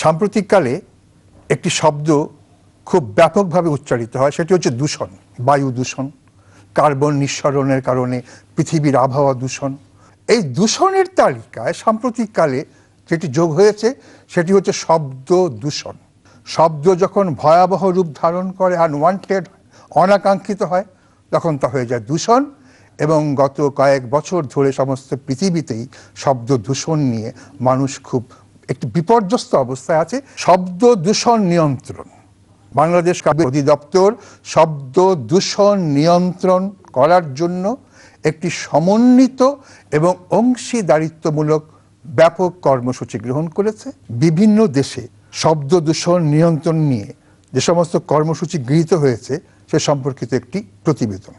সাম্প্রতিককালে একটি শব্দ খুব ব্যাপকভাবে উচ্চারিত হয়, সেটি হচ্ছে দূষণ, বায়ু দূষণ, কার্বন নিঃসরণের কারণে পৃথিবীর আবহাওয়া দূষণ। এই দূষণের তালিকায় সাম্প্রতিককালে যেটি যোগ হয়েছে, সেটি হচ্ছে শব্দ দূষণ। শব্দ যখন ভয়াবহ রূপ ধারণ করে আনওয়ান্টেড অনাকাঙ্ক্ষিত হয়, তখন তা হয়ে যায় দূষণ এবং গত কয়েক বছর ধরে সমস্ত পৃথিবীতেই শব্দ দূষণ নিয়ে মানুষ খুব একটি বিপর্যস্ত অবস্থায় আছে, শব্দ দূষণ নিয়ন্ত্রণ। বাংলাদেশ কাব্য অধিদপ্তর শব্দ দূষণ নিয়ন্ত্রণ করার জন্য একটি সমন্বিত এবং অংশীদারিত্বমূলক ব্যাপক কর্মসূচি গ্রহণ করেছে। বিভিন্ন দেশে শব্দ দূষণ নিয়ন্ত্রণ নিয়ে যে সমস্ত কর্মসূচি গৃহীত হয়েছে, সে সম্পর্কিত একটি প্রতিবেদন।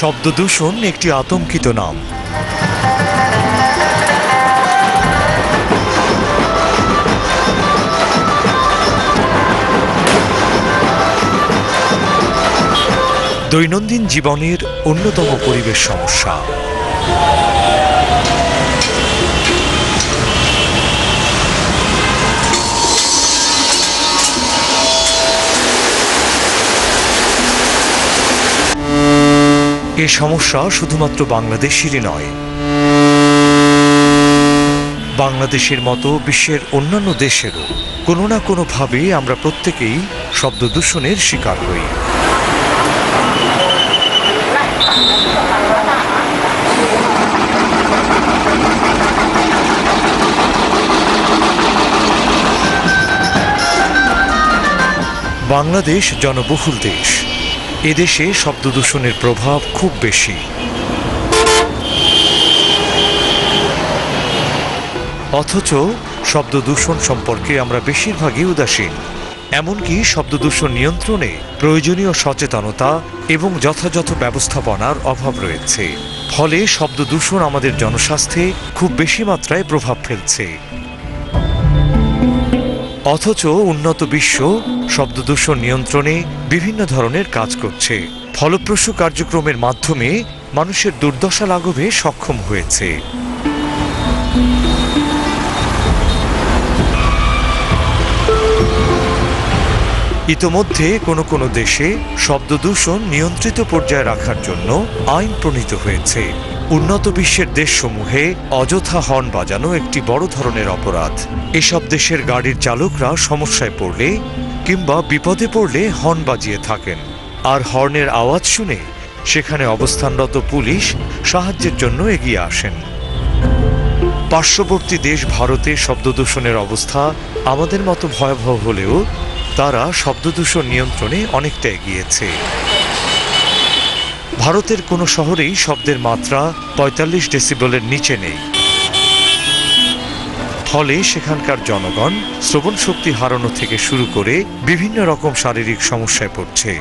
শব্দদূষণ একটি আতঙ্কিত নাম। দৈনন্দিন জীবনের অন্যতম পরিবেশ সমস্যা। এ সমস্যা শুধুমাত্র বাংলাদেশেরই নয়। বাংলাদেশের মতো বিশ্বের অন্যান্য দেশেরও কোনো না কোনোভাবে আমরা প্রত্যেকেই শব্দ দূষণের শিকার হই। বাংলাদেশ জনবহুল দেশ। এদেশে শব্দ দূষণের প্রভাব খুব বেশি। অথচ শব্দ দূষণ সম্পর্কে আমরা বেশিরভাগই উদাসীন। এমনকি শব্দ দূষণ নিয়ন্ত্রণে প্রয়োজনীয় সচেতনতা এবং যথাযথ ব্যবস্থাপনার অভাব রয়েছে। ফলে শব্দ দূষণ আমাদের জনস্বাস্থ্যে খুব বেশি মাত্রায় প্রভাব ফেলছে। অথচ উন্নত বিশ্ব শব্দ দূষণ নিয়ন্ত্রণে বিভিন্ন ধরনের কাজ করছে। ফলপ্রসূ কার্যক্রমের মাধ্যমে মানুষের দুর্দশা লাঘবে সক্ষম হয়েছে। ইতোমধ্যে কোনো কোনো দেশে শব্দ দূষণ নিয়ন্ত্রিত পর্যায়ে রাখার জন্য আইন প্রণীত হয়েছে। উন্নত বিশ্বের দেশসমূহে অযথা হর্ন বাজানো একটি বড় ধরনের অপরাধ। এসব দেশের গাড়ির চালকরা সমস্যায় পড়লে কিংবা বিপদে পড়লে হর্ন বাজিয়ে থাকেন। আর হর্নের আওয়াজ শুনে সেখানে অবস্থানরত পুলিশ সাহায্যের জন্য এগিয়ে আসেন। পার্শ্ববর্তী দেশ ভারতে শব্দদূষণের অবস্থা আমাদের মতো ভয়াবহ হলেও তারা শব্দদূষণ নিয়ন্ত্রণে অনেকটা এগিয়েছে। ভারতের কোনো শহরেই শব্দের মাত্রা পঁয়তাল্লিশ ডেসিবলের নিচে নেই। ফলে সেখানকার জনগণ শ্রবণ শক্তি হারানো থেকে শুরু করে বিভিন্ন রকম শারীরিক সমস্যায় পড়ছে।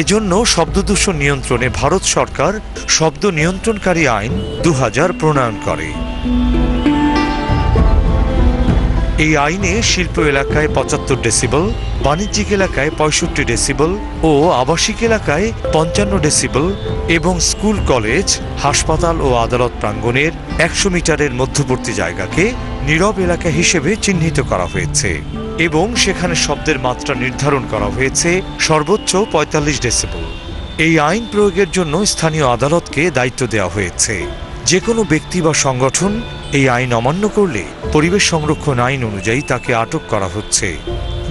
এজন্য শব্দদূষণ নিয়ন্ত্রণে ভারত সরকার শব্দ নিয়ন্ত্রণকারী আইন দু হাজার প্রণয়ন করে। এই আইনে শিল্প এলাকায় পঁচাত্তর ডেসিবল বাণিজ্যিক এলাকায় পঁয়ষট্টি ডেসিবল ও আবাসিক এলাকায় পঞ্চান্ন ডেসিবল এবং স্কুল, কলেজ, হাসপাতাল ও আদালত প্রাঙ্গণের একশো মিটারের মধ্যবর্তী জায়গাকে নীরব এলাকা হিসেবে চিহ্নিত করা হয়েছে এবং সেখানে শব্দের মাত্রা নির্ধারণ করা হয়েছে সর্বোচ্চ পঁয়তাল্লিশ ডেসিবল। এই আইন প্রয়োগের জন্য স্থানীয় আদালতকে দায়িত্ব দেওয়া হয়েছে। যে কোনো ব্যক্তি বা সংগঠন এই আইন অমান্য করলে পরিবেশ সংরক্ষণ আইন অনুযায়ী তাকে আটক করা হচ্ছে।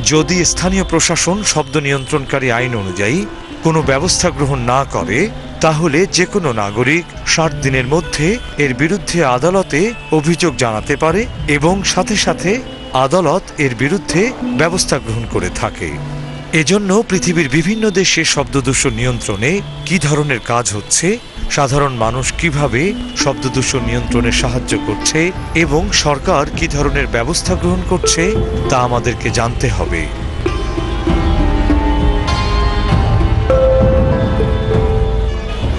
যদি স্থানীয় প্রশাসন শব্দ নিয়ন্ত্রণকারী আইন অনুযায়ী কোনো ব্যবস্থা গ্রহণ না করে, তাহলে যে কোনো নাগরিক ষাট দিনের মধ্যে এর বিরুদ্ধে আদালতে অভিযোগ জানাতে পারে এবং সাথে সাথে আদালত এর বিরুদ্ধে ব্যবস্থা গ্রহণ করে থাকে। এজন্য পৃথিবীর বিভিন্ন দেশে শব্দদূষণ নিয়ন্ত্রণে কি ধরনের কাজ হচ্ছে সাধারণ মানুষ কীভাবে শব্দ দূষণ নিয়ন্ত্রণে সাহায্য করছে এবং সরকার কি ধরনের ব্যবস্থা গ্রহণ করছে তা আমাদেরকে জানতে হবে।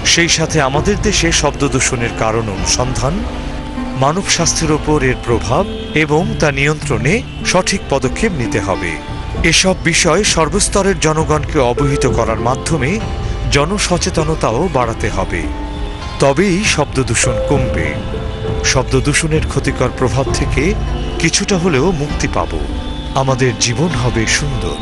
সেই সাথে আমাদের দেশে শব্দ দূষণের কারণ অনুসন্ধান, মানব স্বাস্থ্যের ওপর এর প্রভাব এবং তা নিয়ন্ত্রণে সঠিক পদক্ষেপ নিতে হবে। এসব বিষয় সর্বস্তরের জনগণকে অবহিত করার মাধ্যমে জনসচেতনতাও বাড়াতে হবে। তবেই শব্দ দূষণ কমবে। শব্দ দূষণের ক্ষতিকর প্রভাব থেকে কিছুটা হলেও মুক্তি পাব। আমাদের জীবন হবে সুন্দর।